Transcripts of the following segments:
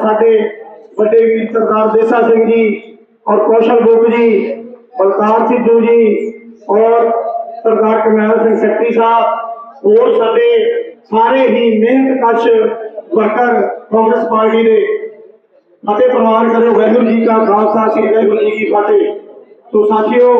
ਸਾਡੇ ਵੱਡੇ ਵੀਰ ਸਰਦਾਰ ਦੇਸਾ ਸਿੰਘ ਜੀ ਔਰ ਕੌਸ਼ਲ ਗੋਪ ਜੀ, ਬਲਕਾਰ ਸਿੱਧੂ ਜੀ ਔਰ ਸਰਦਾਰ ਕਰਨੈਲ ਸਿੰਘ ਸੈਕਟਰੀ ਸਾਹਿਬ, ਹੋਰ ਸਾਡੇ ਸਾਰੇ ਹੀ ਮਿਹਨਤਕਸ਼ ਵਰਕਰ ਕਾਂਗਰਸ ਪਾਰਟੀ ਦੇ ਅਤੇ ਪ੍ਰਵਾਨ ਕਰੋ ਵਾਹਿਗੁਰੂ ਜੀ ਕਾ ਖਾਲਸਾ, ਸ੍ਰੀ ਵਾਹਿਗੁਰੂ ਜੀ ਕੀ ਫਤਿਹ। ਸੋ ਸਾਥੀਓ,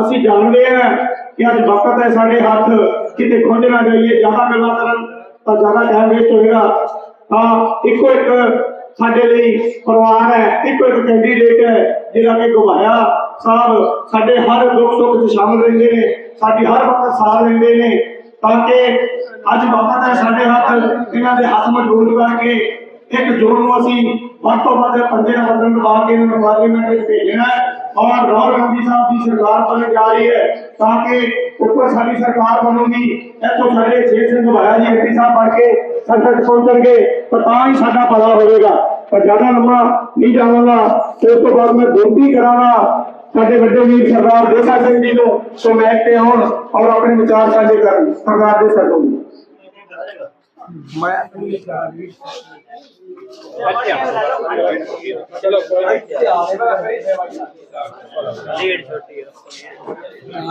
ਅਸੀਂ ਜਾਣਦੇ ਹਾਂ ਕਿ ਅੱਜ ਵਕਤ ਹੈ ਸਾਡੇ ਹੱਥ, ਕਿਤੇ ਖੁੰਝ ਨਾ ਜਾਈਏ, ਜ਼ਿਆਦਾ ਗੱਲਾਂ ਕਰਨ ਤਾਂ ਜ਼ਿਆਦਾ ਟਾਈਮ ਵੇਸਟ ਹੋਏਗਾ ਤਾਂ ਇੱਕੋ ਇੱਕ ਸਾਡੇ ਲਈ ਪਰਿਵਾਰ ਹੈ, ਇੱਕੋ ਇੱਕ ਕੈਂਡੀਡੇਟ ਹੈ, ਜਿਹੜਾ ਕਿ ਗਵਾਇਆ ਸਾਹਿਬ ਸਾਡੇ ਹਰ ਦੁੱਖ ਸੁੱਖ 'ਚ ਸ਼ਾਮਲ ਰਹਿੰਦੇ ਨੇ, ਸਾਡੀ ਹਰ ਵਕਤ ਸਾਥ ਦਿੰਦੇ ਨੇ, ਤਾਂ ਕਿ ਅੱਜ ਵਕਤ ਹੈ ਸਾਡੇ ਹੱਥ ਇਹਨਾਂ ਦੇ ਹੱਥ ਮਜ਼ਬੂਤ ਕਰਕੇ ਇੱਕ ਜੋੜ ਨੂੰ ਅਸੀਂ ਵੱਧ ਤੋਂ ਵੱਧ ਪੰਜੇ ਦਾ ਬਦਲਣ ਲਵਾ ਕੇ ਇਹਨਾਂ ਨੂੰ ਪਾਰਲੀਮੈਂਟ ਵਿੱਚ ਭੇਜਣਾ ਔਰ ਰਾਹੁਲ ਗਾਂਧੀ ਸਾਹਿਬ ਦੀ ਸਰਕਾਰ ਬਣਨ ਜਾ ਰਹੀ ਹੈ, ਤਾਂ ਕਿ ਉੱਪਰ ਸਾਡੀ ਸਰਕਾਰ ਬਣੂਗੀ, ਇੱਥੋਂ ਸਾਡੇ ਛੇ ਸਿੰਘ ਭਾਇਆ ਜੀ ਐਮਪੀ ਸਾਹਿਬ ਬਣ ਕੇ ਸੰਸਦ 'ਚ ਪਹੁੰਚਣਗੇ ਤਾਂ ਤਾਂ ਹੀ ਸਾਡਾ ਭਲਾ ਹੋਵੇਗਾ। ਪਰ ਜ਼ਿਆਦਾ ਲੰਮਾ ਨਹੀਂ ਜਾਵਾਂਗਾ। ਤੇ ਉਸ ਤੋਂ ਬਾਅਦ ਮੈਂ ਬੇਨਤੀ ਕਰਾਂਗਾ, ਸਾਡੇ ਵੱਡੇ ਵੀਰ ਸਰਦਾਰ ਦੇਸਾ ਸਿੰਘ ਜੀ ਨੂੰ ਸੋ ਮੈਂ ਤੇ ਆਉਣ ਔਰ ਆਪਣੇ ਵਿਚਾਰ ਸਾਂਝੇ ਕਰਨ। ਸਰਦਾਰ ਦੇਸਾ ਸਿੰਘ ਜੀ। ਚਲੋ ਕੋਈ ਲੀਡ ਛੋਟੀ ਹੈ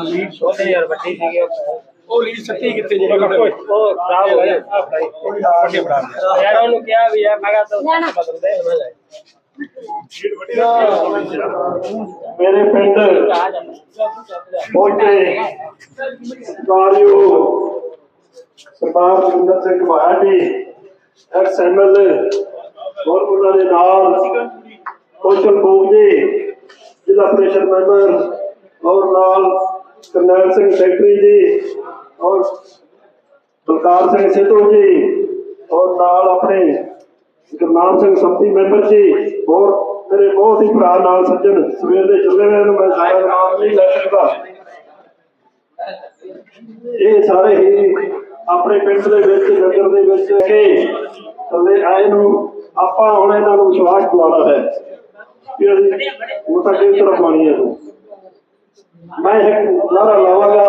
ਲੀਡ ਛੋਟੀ ਯਾਰ ਵੱਡੀ ਸੀਗੀ ਉਹ ਲੀਡ ਸੱਤੀ ਕਿੱਥੇ ਜੇ। ਉਹ ਖਰਾਬ ਹੋ ਗਿਆ ਵੱਡੇ ਬਣਾ ਯਾਰ ਉਹਨੂੰ ਕਿਹਾ ਵੀ ਆ ਮੈਂ ਕਿਹਾ ਤੂੰ ਬਦਲ ਦੇ ਮੈਂ ਲੈ ਮੇਰੇ ਪਿੰਡ ਪਹੁੰਚੇ ਕਾਰਿਓ ਸਰਦਾਰ ਜਿੰਦਰ ਸਿੰਘ ਭਾਇਆ ਜੀ ਐਕਸ ਐਮਐਲਏ ਉਹਨਾਂ ਦੇ ਨਾਲ ਕੌਸ਼ਲ ਗੋਪ ਜੀ ਜ਼ਿਲ੍ਹਾ ਪ੍ਰੀਸ਼ਦ ਮੈਂਬਰ ਔਰ ਨਾਲ ਕਰਨੈਲ ਸਿੰਘ ਸੈਕਟਰੀ ਜੀ ਔਰ ਬਲਕਾਰ ਸਿੰਘ ਸਿੱਧੂ ਜੀ ਔਰ ਨਾਲ ਆਪਣੇ ਗੁਰਨਾਮ ਸਿੰਘ ਸੰਮਤੀ ਮੈਂਬਰ ਜੀ ਹੋਰ ਮੇਰੇ ਬਹੁਤ ਹੀ ਭਰਾ ਨਾਲ ਸੱਜਣ ਸਵੇਰ ਦੇ ਚੱਲੇ ਹੋਏ ਨੂੰ, ਮੈਂ ਸਾਰਾ ਨਾਮ ਨਹੀਂ ਲੈ ਸਕਦਾ। ਇਹ ਸਾਰੇ ਹੀ ਆਪਣੇ ਪਿੰਡ ਦੇ ਵਿੱਚ, ਨਗਰ ਦੇ ਵਿੱਚ ਕੇ ਥੱਲੇ ਆਏ ਨੂੰ ਆਪਾਂ ਹੁਣ ਇਹਨਾਂ ਨੂੰ ਵਿਸ਼ਵਾਸ ਦਿਵਾਉਣਾ ਹੈ ਕਿ ਅਸੀਂ ਉਹ ਤਾਂ ਕਿਸ ਤਰ੍ਹਾਂ ਪਾਣੀ ਹੈ ਮੈਂ ਇੱਕ ਨਾਰਾ ਲਾਵਾਂਗਾ।